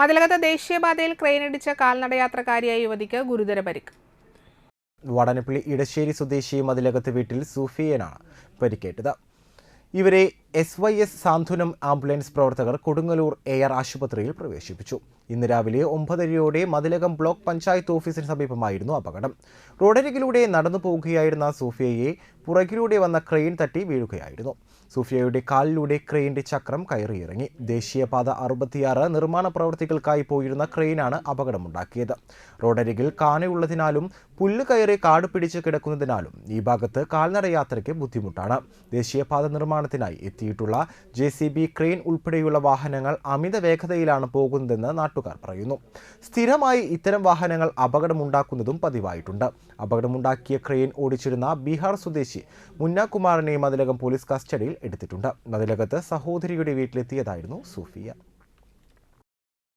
മതിലകത്ത് ദേശീയപാതയിൽ ക്രെയിനിടിച്ച കാൽനടയാത്രക്കാരിയായ യുവതിക്ക് ഗുരുതര പരിക്ക്. വടനപ്പള്ളി ഇടശ്ശേരി സ്വദേശി മതിലകത്ത് വീട്ടിൽ സൂഫിയനാണ് പരിക്കേറ്റത്. ഇവരെ എസ് വൈ എസ് സാന്ത്വനം ആംബുലൻസ് പ്രവർത്തകർ കൊടുങ്ങല്ലൂർ എയർ ആശുപത്രിയിൽ പ്രവേശിപ്പിച്ചു. ഇന്ന് രാവിലെ ഒമ്പതരയോടെ മതിലകം ബ്ലോക്ക് പഞ്ചായത്ത് ഓഫീസിന് സമീപമായിരുന്നു അപകടം. റോഡരികിലൂടെ നടന്നു പോകുകയായിരുന്ന സൂഫിയയെ പുറകിലൂടെ വന്ന ക്രെയിൻ തട്ടി വീഴുകയായിരുന്നു. സൂഫിയയുടെ കാലിലൂടെ ക്രെയിന്റെ ചക്രം കയറിയിറങ്ങി. ദേശീയപാത അറുപത്തിയാറ് നിർമ്മാണ പ്രവൃത്തികൾക്കായി പോയിരുന്ന ക്രെയിനാണ് അപകടമുണ്ടാക്കിയത്. റോഡരികിൽ കാനയുള്ളതിനാലും പുല്ല് കയറി കാട് പിടിച്ച് കിടക്കുന്നതിനാലും ഈ ഭാഗത്ത് കാൽനടയാത്രയ്ക്ക് ബുദ്ധിമുട്ടാണ്. ദേശീയപാത നിർമ്മാണത്തിനായി എത്തിയിട്ടുള്ള ജെ സി ബി ക്രെയിൻ ഉൾപ്പെടെയുള്ള വാഹനങ്ങൾ അമിത വേഗതയിലാണ് പോകുന്നതെന്ന് നാട്ടുകാർ പറയുന്നു. സ്ഥിരമായി ഇത്തരം വാഹനങ്ങൾ അപകടമുണ്ടാക്കുന്നതും പതിവായിട്ടുണ്ട്. അപകടമുണ്ടാക്കിയ ക്രെയിൻ ഓടിച്ചിരുന്ന ബീഹാർ സ്വദേശി മുന്നാകുമാറിനെ മതിലകം പോലീസ് കസ്റ്റഡിയിൽ എടുത്തിട്ടുണ്ട്. മതിലകത്ത് സഹോദരിയുടെ വീട്ടിലെത്തിയതായിരുന്നു സൂഫിയ.